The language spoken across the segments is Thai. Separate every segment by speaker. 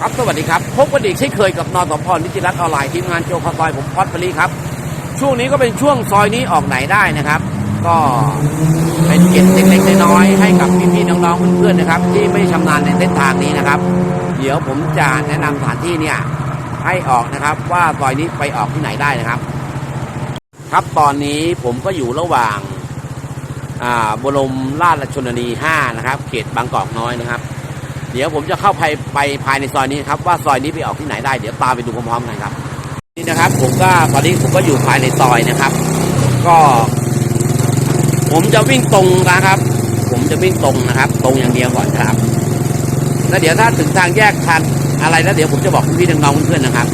Speaker 1: ครับสวัสดีครับ พบกันอีกเช่นเคยกับนอสพรนิติรัตน์ออนไลน์ทีมงานโจคอซอยผมพอดพลีครับ ช่วงนี้ก็เป็นช่วงซอยนี้ออกไหนได้นะครับ ก็เป็นเกร็ดเล็กๆน้อยๆให้กับพี่ๆน้องๆเพื่อนๆนะครับ ที่ไม่ชำนาญในเส้นทางนี้นะครับ เดี๋ยวผมจะแนะนำสถานที่เนี่ยให้ออกนะครับว่าซอยนี้ไปออกที่ไหนได้นะครับ ครับตอนนี้ผมก็อยู่ระหว่างอ่าบรมราชชนนี 5 นะครับ เขตบางกอกน้อยนะครับ เดี๋ยวผมจะเข้าไปไปภายในซอยนี้ครับว่าซอยนี้ไปออกที่ไหนได้เดี๋ยวตามไปดูพร้อมๆกันครับ นี่นะครับ ผมก็ตอนนี้ผมก็อยู่ภายในซอยนะครับ ก็ ผมจะวิ่งตรงนะครับ ผมจะวิ่งตรงนะครับ ตรงอย่างเดียวก่อนครับแล้วเดี๋ยวถ้าถึงทางแยกทางอะไรแล้วเดี๋ยวผมจะบอกพี่ๆน้องๆเพื่อนๆนะครับ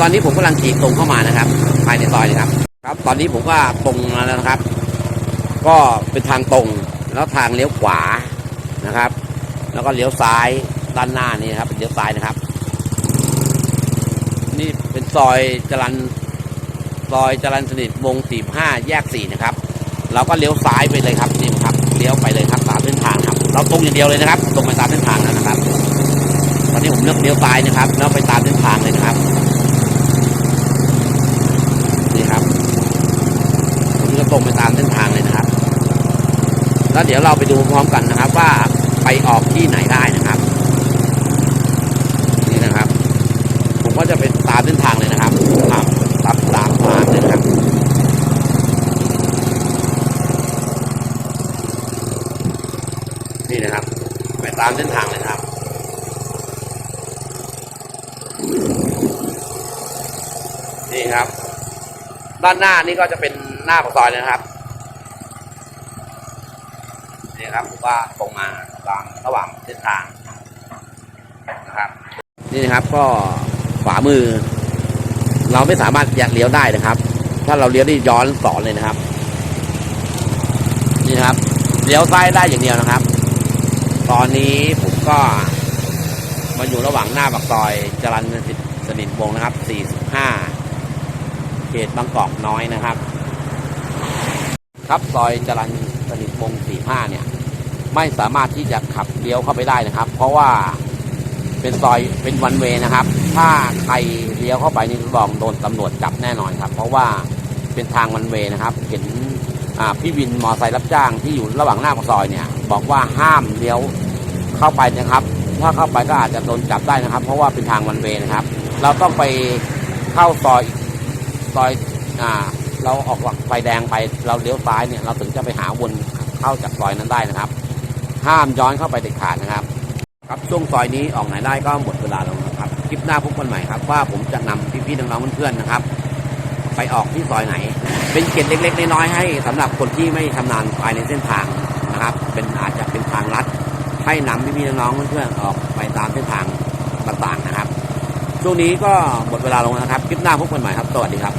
Speaker 1: ตอนนี้ผมกำลังขี่ตรงเข้ามานะครับ ภายในซอยนะครับ ครับ ตอนนี้ผมก็ตรงแล้วนะครับ ก็เป็นทางตรงแล้วทางเลี้ยวขวานะครับ แล้วก็เลี้ยวซ้ายด้านหน้านี่ครับเป็นเลี้ยวซ้ายนะครับ นี่เป็นซอยจรันซอยจรันสนิทวงสี่ห้าแยกสี่นะครับ เราก็เลี้ยวซ้ายไปเลยครับนี่ครับเลี้ยวไปเลยครับตามเส้นทางครับ เราตรงอย่างเดียวเลยนะครับ ตรงไปตามเส้นทางแล้วนะครับ ตอนนี้ผมเลือกเลี้ยวซ้ายนะครับ แล้วไปตามเส้นทางเลยนะครับนี่ครับผมจะตรงไปตามเส้นทางเลยนะครับ แล้วเดี๋ยวเราไปดูพร้อมกันนะครับว่าไปออกที่ไหนได้นะครับ นี่นะครับ ผมก็จะไปตามเส้นทางเลยนะครับตามตามตามทางเลยนะครับ นี่นะครับ ไปตามเส้นทางเลยครับ นี่ครับ ด้านหน้านี่ก็จะเป็นหน้าปากซอยเลยนะครับนี่ครับผมว่าตรงมาตามระหว่างเส้นทางนะครับ นี่นะครับก็ขวามือ เราไม่สามารถยัดเลี้ยวได้นะครับ ถ้าเราเลี้ยวนี่ย้อนสอนเลยนะครับ นี่ครับเลี้ยวซ้ายได้อย่างเดียวนะครับ ตอนนี้ผมก็มาอยู่ระหว่างหน้าปากซอยจรัญสนิทวงศ์นะครับ 45 เขตบางกอกน้อยนะครับ ครับซอยจรัญสนิทวงศ์45 เนี่ย ไม่สามารถที่จะขับเลี้ยวเข้าไปได้นะครับ เพราะว่าเป็นซอยเป็นวันเวนะครับ ถ้าใครเลี้ยวเข้าไปนี่รับองโดนตำรวจจับแน่นอนครับ เพราะว่าเป็นทางวันเวนะครับ เห็น พี่วินมอไซค์รับจ้างที่อยู่ระหว่างหน้าปากซอยเนี่ย บอกว่าห้ามเลี้ยวเข้าไปนะครับ ถ้าเข้าไปก็อาจจะโดนจับได้นะครับ เพราะว่าเป็นทางวันเวนะครับ เราต้องไปเข้าซอยซอยอ่าเราออกไฟแดงไปเราเลี้ยวซ้ายเนี่ยเราถึงจะไปหาวนเข้าจากซอยนั้นได้นะครับ ห้ามย้อนเข้าไปเด็ดขาดนะครับ ครับช่วงซอยนี้ออกไหนได้ก็หมดเวลาแล้วนะครับคลิปหน้าพบกันใหม่ครับว่าผมจะนำพี่ๆน้องๆเพื่อนๆนะครับ ไปออกที่ซอยไหน เป็นเกล็ดเล็ก ๆ น้อยๆให้สำหรับคนที่ไม่ชำนาญภายในเส้นทางนะครับ เป็นอาจจะเป็นทางลัดให้นำพี่ๆน้องๆเพื่อนๆออกไปตามเส้นทางต่างๆนะครับ ช่วงนี้ก็หมดเวลาลงแล้วนะครับ คลิปหน้าพบกันใหม่ครับ สวัสดีครับ